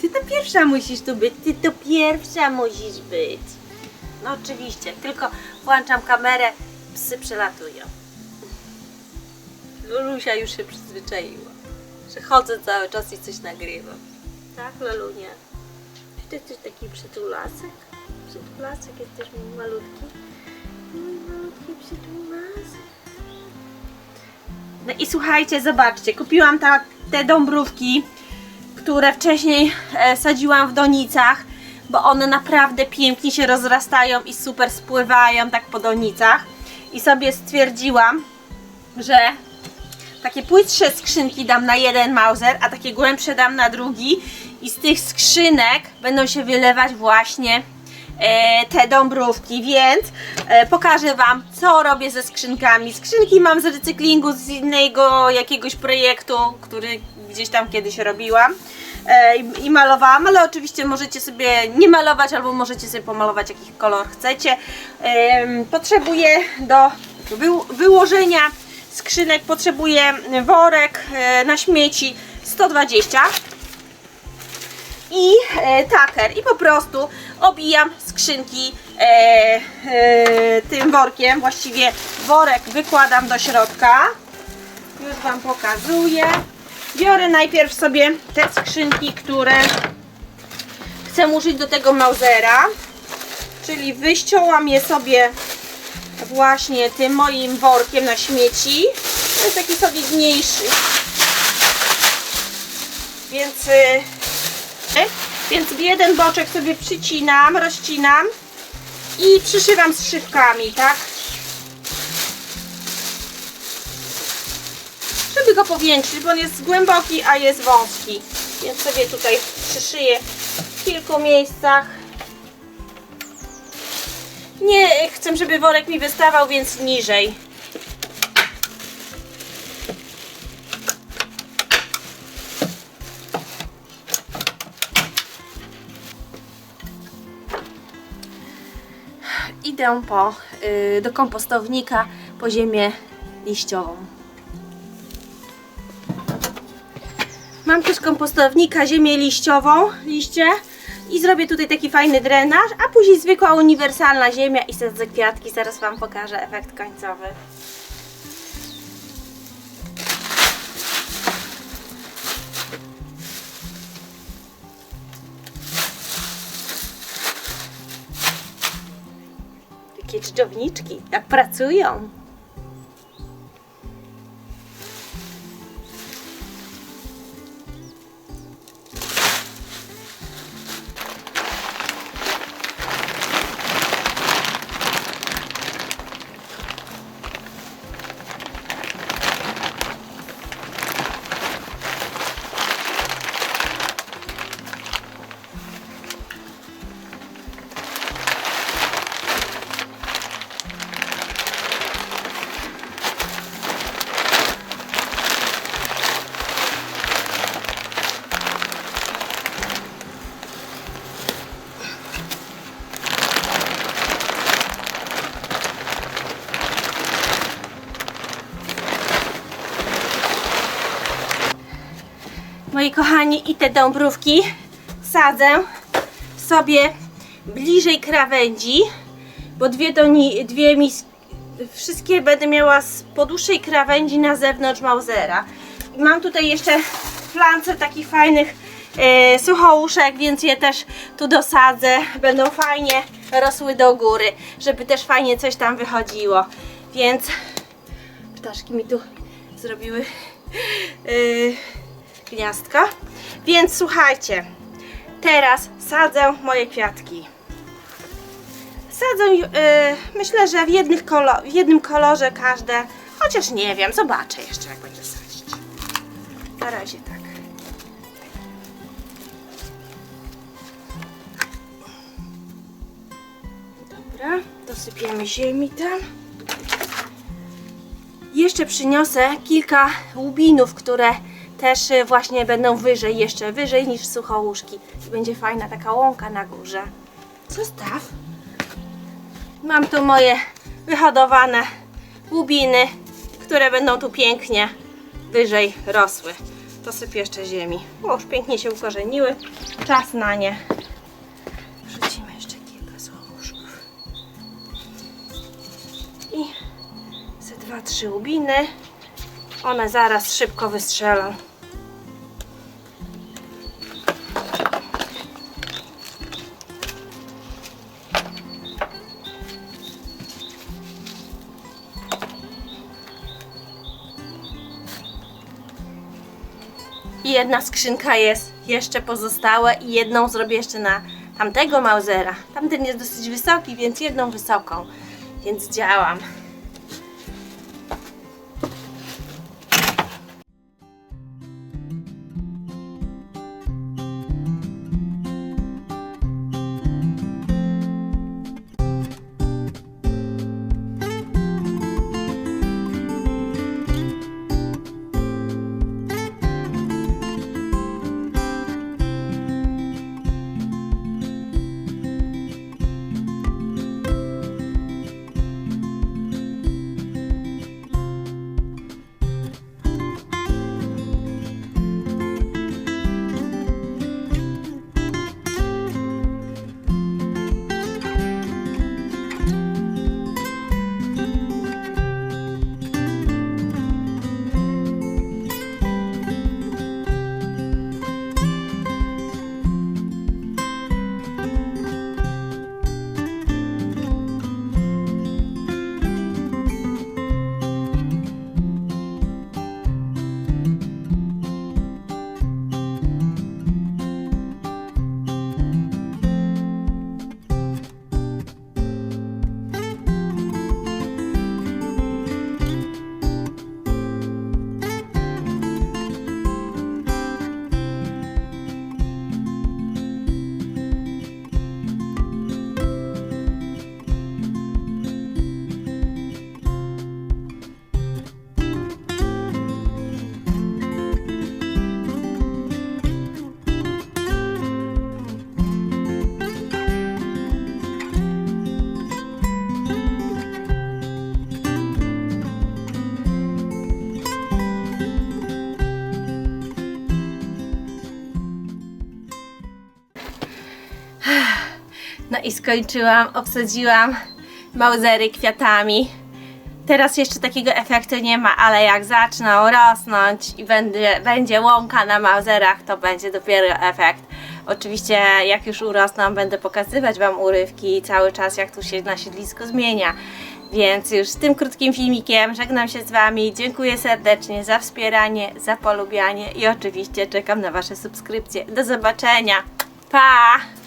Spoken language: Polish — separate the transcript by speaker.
Speaker 1: Ty to pierwsza musisz tu być, ty to pierwsza musisz być. No oczywiście, tylko włączam kamerę, psy przelatują. Lulusia już się przyzwyczaiła, że chodzę cały czas i coś nagrywam. Tak, Lolunia? Czy ty jesteś taki przytulasek? Przytulasek jesteś mój malutki? Mój malutki przytulasek. No i słuchajcie, zobaczcie, kupiłam ta, te dąbrówki, które wcześniej e, sadziłam w donicach, bo one naprawdę pięknie się rozrastają i super spływają tak po donicach. I sobie stwierdziłam, że takie płytsze skrzynki dam na jeden mauser, a takie głębsze dam na drugi i z tych skrzynek będą się wylewać właśnie e, te dąbrówki, więc e, pokażę Wam, co robię ze skrzynkami. Skrzynki mam z recyklingu z innego jakiegoś projektu, który gdzieś tam kiedyś robiłam i, i malowałam, ale oczywiście możecie sobie nie malować, albo możecie sobie pomalować jaki kolor chcecie. Potrzebuję do wy, wyłożenia skrzynek, potrzebuję worek e, na śmieci 120 i e, taker. I po prostu obijam skrzynki e, e, tym workiem, właściwie worek wykładam do środka. Już Wam pokazuję biorę najpierw sobie te skrzynki, które chcę użyć do tego Mausera. Czyli wyściąłam je sobie właśnie tym moim workiem na śmieci. To jest taki solidniejszy więc y, więc jeden boczek sobie przycinam, rozcinam i przyszywam strzywkami, tak? Żeby go powiększyć, bo on jest głęboki, a jest wąski. Więc sobie tutaj przyszyję w kilku miejscach. Nie chcę, żeby worek mi wystawał, więc niżej. idę po, y, do kompostownika po ziemię liściową. Mam też kompostownika, ziemię liściową, liście i zrobię tutaj taki fajny drenaż, a później zwykła uniwersalna ziemia i sadzę kwiatki. Zaraz Wam pokażę efekt końcowy. Takie dżdżowniczki, jak pracują. Moi kochani, i te dąbrówki sadzę sobie bliżej krawędzi, bo dwie, doni, dwie mis, wszystkie będę miała z podłuższej krawędzi na zewnątrz Mausera. I mam tutaj jeszcze flance takich fajnych e, suchouszek, więc je też tu dosadzę. Będą fajnie rosły do góry, żeby też fajnie coś tam wychodziło. Więc ptaszki mi tu zrobiły yy, gniazdka. Więc słuchajcie, teraz sadzę moje kwiatki. Sadzę, yy, myślę, że w, jednych w jednym kolorze każde, chociaż nie wiem, zobaczę jeszcze jak będę sadzić. Na razie tak. Dobra, dosypiemy ziemi tam. Jeszcze przyniosę kilka łubinów, które też y, właśnie będą wyżej, jeszcze wyżej niż suchołuszki. I będzie fajna taka łąka na górze. Zostaw. Mam tu moje wyhodowane łubiny, które będą tu pięknie wyżej rosły. dosypię jeszcze ziemi. O, już pięknie się ukorzeniły. Czas na nie. Wrzucimy jeszcze kilka złomuszków. I ze dwa, trzy łubiny. One zaraz szybko wystrzelą. I jedna skrzynka jest jeszcze pozostała i jedną zrobię jeszcze na tamtego Mausera. Tamten jest dosyć wysoki, więc jedną wysoką. Więc działam. I skończyłam, obsadziłam mauzery kwiatami. Teraz jeszcze takiego efektu nie ma, ale jak zaczną rosnąć i będzie, będzie łąka na mauzerach, to będzie dopiero efekt. Oczywiście jak już urosną, będę pokazywać Wam urywki cały czas, jak tu się nasiedlisko zmienia. Więc już z tym krótkim filmikiem żegnam się z Wami. Dziękuję serdecznie za wspieranie, za polubianie i oczywiście czekam na Wasze subskrypcje. Do zobaczenia. Pa!